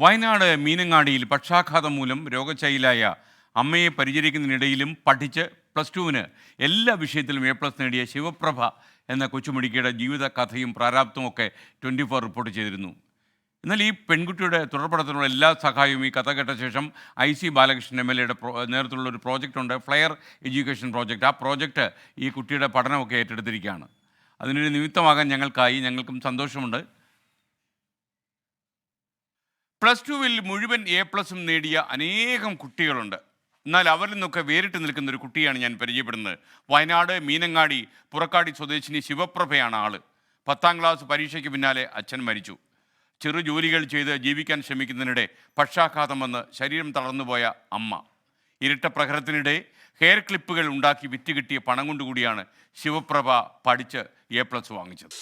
വയനാട് മീനങ്ങാടിയിൽ പക്ഷാഘാതം മൂലം രോഗശൈലായ അമ്മയെ പരിചരിക്കുന്നതിനിടയിലും പഠിച്ച് പ്ലസ് ടുവിന് എല്ലാ വിഷയത്തിലും എ പ്ലസ് നേടിയ ശിവപ്രഭ എന്ന കൊച്ചുമിടിക്കയുടെ ജീവിത കഥയും പ്രാരാബ്ദവും ഒക്കെ ട്വന്റി ഫോർ റിപ്പോർട്ട് ചെയ്തിരുന്നു. എന്നാൽ ഈ പെൺകുട്ടിയുടെ തുടർപഠനത്തിനുള്ള എല്ലാ സഹായവും ഈ കഥ കേട്ട ശേഷം I C Balakrishnan M L എയുടെ നേതൃത്വത്തിലുള്ള ഒരു പ്രോജക്റ്റ് ഉണ്ട് ഫ്ലെയർ എഡ്യൂക്കേഷൻ പ്രോജക്റ്റ് ആ പ്രോജക്റ്റ് ഈ കുട്ടിയുടെ പഠനമൊക്കെ ഏറ്റെടുത്തിരിക്കുകയാണ്. അതിനൊരു നിമിത്തമാകാൻ ഞങ്ങൾക്കായി ഞങ്ങൾക്കും സന്തോഷമുണ്ട്. പ്ലസ് ടുവിൽ മുഴുവൻ എ പ്ലസും നേടിയ അനേകം കുട്ടികളുണ്ട്. എന്നാൽ അവരിൽ നിന്നൊക്കെ വേറിട്ട് നിൽക്കുന്ന ഒരു കുട്ടിയാണ് ഞാൻ പരിചയപ്പെടുന്നത്. വയനാട് മീനങ്ങാടി പുറക്കാടി സ്വദേശിനി ശിവപ്രഭയാണ് ആൾ. പത്താം ക്ലാസ് പരീക്ഷയ്ക്ക് പിന്നാലെ അച്ഛൻ മരിച്ചു. ചെറു ജോലികൾ ചെയ്ത് ജീവിക്കാൻ ശ്രമിക്കുന്നതിനിടെ പക്ഷാഘാതം വന്ന് ശരീരം തളർന്നുപോയ അമ്മ. ഇരട്ട പ്രഹരത്തിനിടെ ഹെയർ ക്ലിപ്പുകൾ ഉണ്ടാക്കി വിറ്റ് കിട്ടിയ പണം കൊണ്ടുകൂടിയാണ് ശിവപ്രഭ പഠിച്ച് എ പ്ലസ് വാങ്ങിച്ചത്.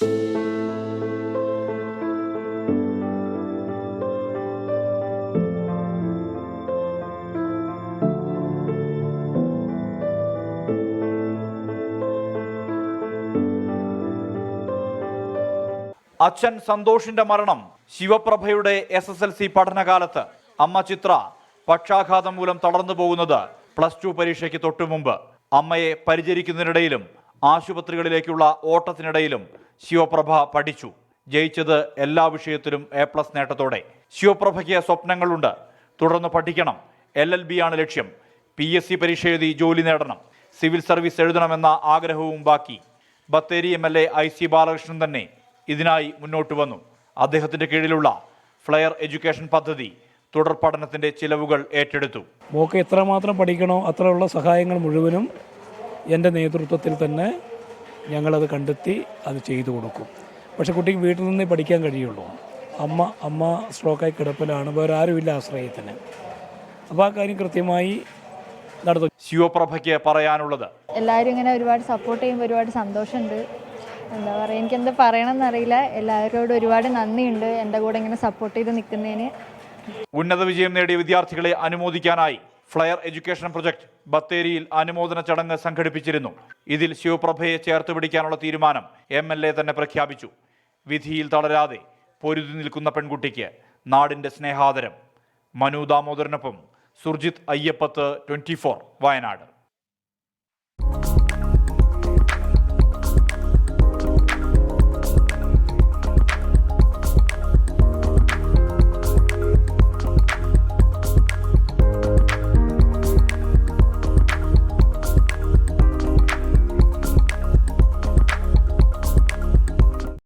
അച്ഛൻ സന്തോഷിന്റെ മരണം ശിവപ്രഭയുടെ എസ് എസ് എൽ സി പഠനകാലത്ത്. അമ്മ ചിത്ര പക്ഷാഘാതം മൂലം തളർന്നു പോകുന്നത് പ്ലസ് ടു പരീക്ഷയ്ക്ക് തൊട്ടുമുമ്പ് അമ്മയെ പരിചരിക്കുന്നതിനിടയിലും ആശുപത്രികളിലേക്കുള്ള ഓട്ടത്തിനിടയിലും ശിവപ്രഭ പഠിച്ചു. ജയിച്ചത് എല്ലാ വിഷയത്തിലും എ പ്ലസ് നേട്ടത്തോടെ. ശിവപ്രഭയ്ക്ക് സ്വപ്നങ്ങളുണ്ട്. തുടർന്ന് പഠിക്കണം. എൽ എൽ ബി ആണ് ലക്ഷ്യം. പി എസ് സി പരീക്ഷ എഴുതി ജോലി നേടണം. സിവിൽ സർവീസ് എഴുതണമെന്ന ആഗ്രഹവും ബാക്കി. Bathery M L A I C Balakrishnan തന്നെ ഇതിനായി മുന്നോട്ട് വന്നു. അദ്ദേഹത്തിന്റെ കീഴിലുള്ള ഫ്ലെയർ എഡ്യൂക്കേഷൻ പദ്ധതി തുടർ പഠനത്തിന്റെ ചിലവുകൾ ഏറ്റെടുത്തു. മോക്ക് എത്രമാത്രം പഠിക്കണോ അത്രയുള്ള സഹായങ്ങൾ മുഴുവനും എന്റെ നേതൃത്വത്തിൽ തന്നെ ഞങ്ങളത് കണ്ടെത്തി അത് ചെയ്തു കൊടുക്കും. പക്ഷെ കുട്ടിക്ക് വീട്ടിൽ നിന്നേ പഠിക്കാൻ കഴിയുള്ളൂ. അമ്മ അമ്മ സ്ട്രോക്കായി കിടപ്പിലാണ്. വേറെ ആരുമില്ല ആശ്രയത്തിന്. അപ്പോൾ ആ കാര്യം കൃത്യമായി നടത്തും ശിവപ്രഭയ്ക്ക് പറയാനുള്ളത്. എല്ലാവരും ഇങ്ങനെ ഒരുപാട് സപ്പോർട്ട് ചെയ്യുമ്പോൾ ഒരുപാട് സന്തോഷമുണ്ട്. എന്താ പറയുക എനിക്ക് എന്താ പറയണമെന്നറിയില്ല എല്ലാവരോടും ഒരുപാട് നന്ദിയുണ്ട് എന്റെ കൂടെ ഇങ്ങനെ സപ്പോർട്ട് ചെയ്ത് നിൽക്കുന്നതിന് ഉന്നത വിജയം നേടിയ വിദ്യാർത്ഥികളെ അനുമോദിക്കാനായി ഫ്ലയർ എഡ്യൂക്കേഷൻ പ്രൊജക്ട് ബത്തേരിയിൽ അനുമോദന ചടങ്ങ് സംഘടിപ്പിച്ചിരുന്നു. ഇതിൽ ശിവപ്രഭയെ ചേർത്ത് പിടിക്കാനുള്ള തീരുമാനം എം തന്നെ പ്രഖ്യാപിച്ചു. വിധിയിൽ തളരാതെ പൊരുതി നിൽക്കുന്ന പെൺകുട്ടിക്ക് നാടിന്റെ സ്നേഹാദരം. മനു ദാമോദരനൊപ്പം സുർജിത് അയ്യപ്പത്ത് ട്വന്റി വയനാട്.